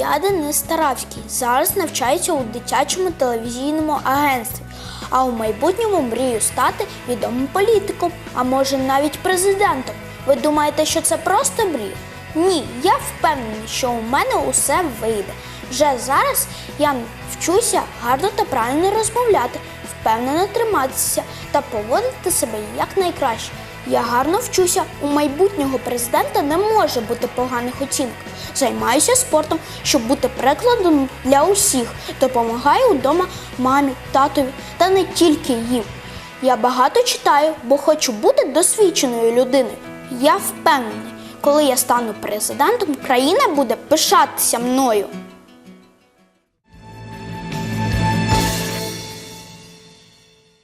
Я Денис Таравський. Зараз навчаюся у дитячому телевізійному агентстві, а у майбутньому мрію стати відомим політиком, а може навіть президентом. Ви думаєте, що це просто мрія? Ні, я впевнений, що у мене усе вийде. Вже зараз я вчуся гарно та правильно розмовляти, впевнено триматися та поводити себе якнайкраще. Я гарно вчуся. У майбутнього президента не може бути поганих оцінок. Займаюся спортом, щоб бути прикладом для усіх. Допомагаю вдома мамі, татові та не тільки їм. Я багато читаю, бо хочу бути досвідченою людиною. Я впевнений, коли я стану президентом, країна буде пишатися мною.